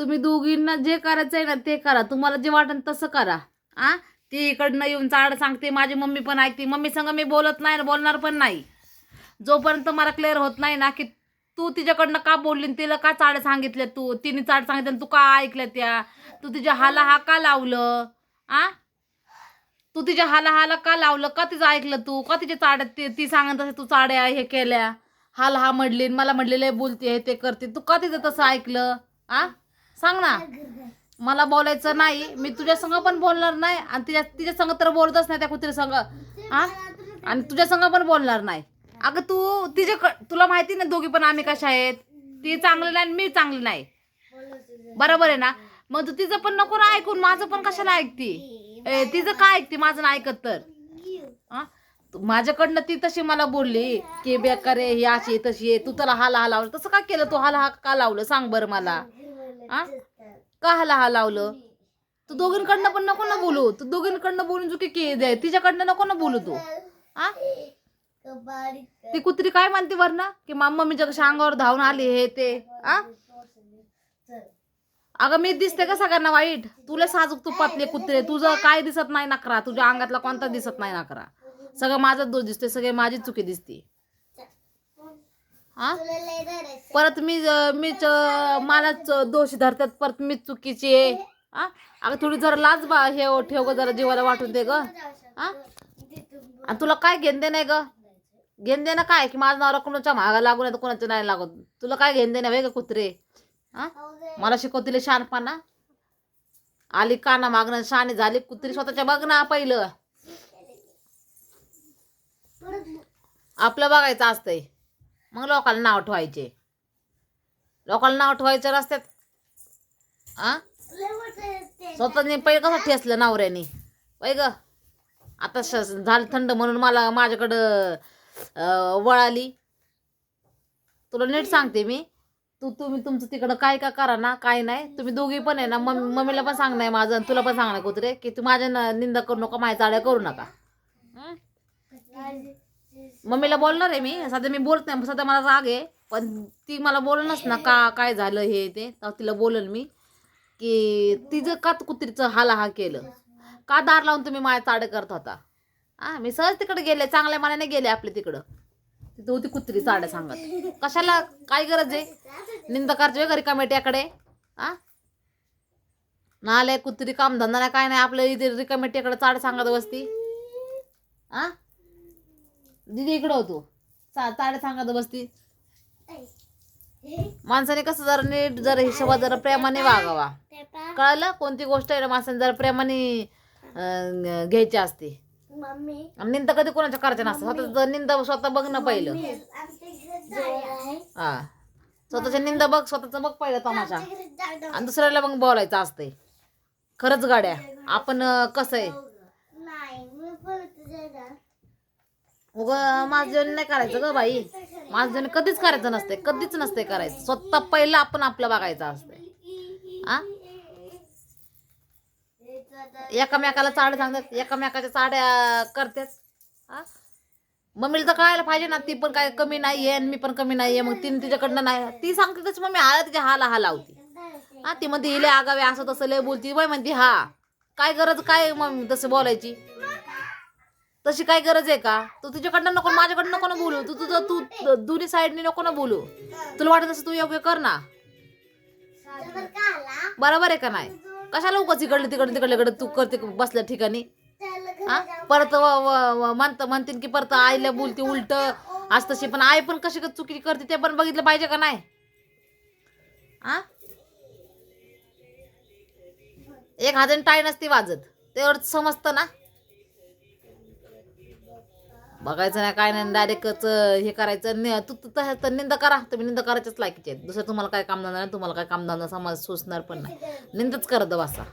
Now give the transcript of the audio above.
तुम्ही दोघींना जे करायचं आहे ना ते करा. तुम्हाला जे वाटेल तसं करा. आ? ती इकडनं येऊन चाड सांगते माझी मम्मी पण ऐकते. मम्मी संग मी बोलत नाही बोलणार पण नाही. जोपर्यंत मला क्लिअर होत नाही ना की तू तिच्याकडनं का बोलली तिला का चाड सांगितल्या तू? तिने चाड सांगितलं तू का ऐकल्या त्या? तू तिच्या हाला हा का लावलं? आ? तू तिच्या हाला हाला का लावलं? का तिचं ऐकलं तू? का तिच्या चाड ती सांगत असे तू चाड्या हे केल्या? हाला हा म्हटली मला म्हणलेलं आहे बोलते हे ते करते. तू का तिचं तसं ऐकलं? आ? सांग ना. मला बोलायचं नाही. मी तुझ्या संग पण बोलणार नाही आणि तिच्या तिच्या संग तर बोलतच नाही त्या कुत्री संग. हा आणि तुझ्या संग पण बोलणार नाही. अगं तू तिचे तुला माहिती ना दोघी पण आम्ही कशा आहेत? ती चांगली नाही आणि मी चांगली नाही. बरोबर आहे ना? मग तू तिचं पण नको ना ऐकून. माझं पण कशाला ऐकती? ए, तिचं काय ऐकते? माझं नाही ऐकत तर. हा? तू- माझ्याकडनं ती तशी मला बोलली की बेकार आहे ही अशी तशी आहे. तू त्याला हा लावलं तसं का केलं? तू हा का लावलं? सांग बरं मला. आ? का हाला हा लावलं? तू दोघींकडनं पण नको ना बोलू. तू दोघींकडनं बोलून चुकी की दे तिच्याकडनं नको ना बोलू तू. हा ती कुत्री काय म्हणते वरनं? की मामा मी कशा अंगावर धावून आली हे ते. आ? अगं मी दिसते का सगळ्यांना वाईट? तुला साजूक तुपातले कुत्रे. तुझं काय दिसत नाही नकरा. तुझ्या अंगातला कोणता दिसत नाही नकरा. सगळं माझाच दोष दिसते सगळे माझीच चुकी दिसते. हा परत मी मीच मलाच दोष धरतात परत मीच चुकीची आहे. हा अगं थोडी जरा लाज बा हे हो, ठेव ग जरा जीवाला वाटून दे ग. हा आणि तुला काय घेण दे नाही ग? घेण दे ना काय? की माझं नाव कोणाच्या महागा लागून आहे तर कोणाचं नाही लागत. तुला काय घेण दे ना ग कुत्रे? हा मला शिकवतील शहाणपणा. आली काना मागणं शहाणी झाली कुत्री स्वतःच्या बघ ना पहिलं. आपलं बघायचं असतंय. मग लोकांना नाव ठेवायचे. लोकांना नाव ठेवायचं रस्त्यात. आ? स्वतःने पहिले कसं ठेसलं नवऱ्याने? वय ग. आता श झालं थंड म्हणून मला माझ्याकडं वळाली तुला नीट सांगते मी. तू तुम्ही तुमचं तिकडं काय का करा ना काय नाही. तुम्ही दोघी पण आहे ना मम्मी मम्मीला पण सांगणार माझं आणि तुला पण सांगणार कुत्रे की तू माझ्या न- निंदा करू नका माझ्या चाड्या करू नका. मम्मीला बोलणार आहे मी. सध्या मी बोलत नाही सध्या मला राग आहे. पण ती मला बोलणच ना का काय झालं हे ते. तर तिला बोलेल मी की तिचं का कुत्रीचं हाला हा केलं. का दार लावून तुम्ही माझ्या चाड करत होता? हा मी सहज तिकडे गेले चांगल्या मनाने गेले आपले तिकडं. तिथं होती कुत्री चाड सांगत. कशाला? काय गरज आहे? निंदा करते घरी कमेट्याकडे. आ? नाले कुत्री कामधंदा नाही काय नाही आपल्या इथे रिकमेटीकडे चाड सांगत बसती. आ? दिदी इकडं होतो चा चाड सांगत बसती. माणसाने कसं जरा नीट जरा हिशोबा जरा प्रेमाने वागावा. कळलं? कोणती गोष्ट आहे ना माणसाने जरा प्रेमाने अं, घ्यायची असते. मम्मी. आणि निंदा कधी कोणाच्या करायच्या नसतं स्वतः निंदा स्वतः बघ ना पहिलं. हा. स्वतःच्या निंदा बघ स्वतःचं बघ पहिलं तमाशा. आणि दुसऱ्याला मग बोलायचं असतंय. खरंच गाड्या आपण अं, कसं आहे? नाही मी उग माझं नाही करायचं ग बाई. माझं कधीच करायचं नसते कधीच नसते करायचं. स्वतः पहिलं आपण आपलं बघायचं असते हा एकामेकाला चाड सांगतात एकामेकाच्या चाड्या करतात. हा मम्मीला तर कळायला पाहिजे ना ती पण काय कमी नाही आहे आणि मी पण कमी नाही आहे मग तिने तिच्याकडनं नाही ती सांगते तशी मम्मी आला तिच्या हाला हा लावती. हा ती म्हणते हिले आगावे असं तसं लय बोलती. बाय म्हणते हा काय गरज काय मग तसं बोलायची? तशी काय गरज आहे का? तू तुझ्याकडनं नको माझ्याकडनं नको ना बोलू. तू तुझं तू दोन्ही साईडने नको ना बोलू. तुला वाटत असं तू योग्य कर ना? बरोबर आहे का नाही? कशाला उगाच इकडलं तिकडलं तिकडलं इकडं तू करते बसल्या ठिकाणी? हा? परत म्हणत म्हणतील की परत आईला बोलते उलट. आज तशी पण आई पण कशी चुकी करते ते पण बघितलं पाहिजे का नाही? हा? एक हाताने टाय नसते वाजत. तेवढं समजतं ना? बघायचं नाही काय नाही डायरेक्टच हे करायचं न तू तर निंदा करा. तुम्ही निंदा करायच्याच लायकीचे दुसरं तुम्हाला काय काम धंदा नाही तुम्हाला काय काम धंदा समाज सोसणार पण नाही. निंदाच करत बसा.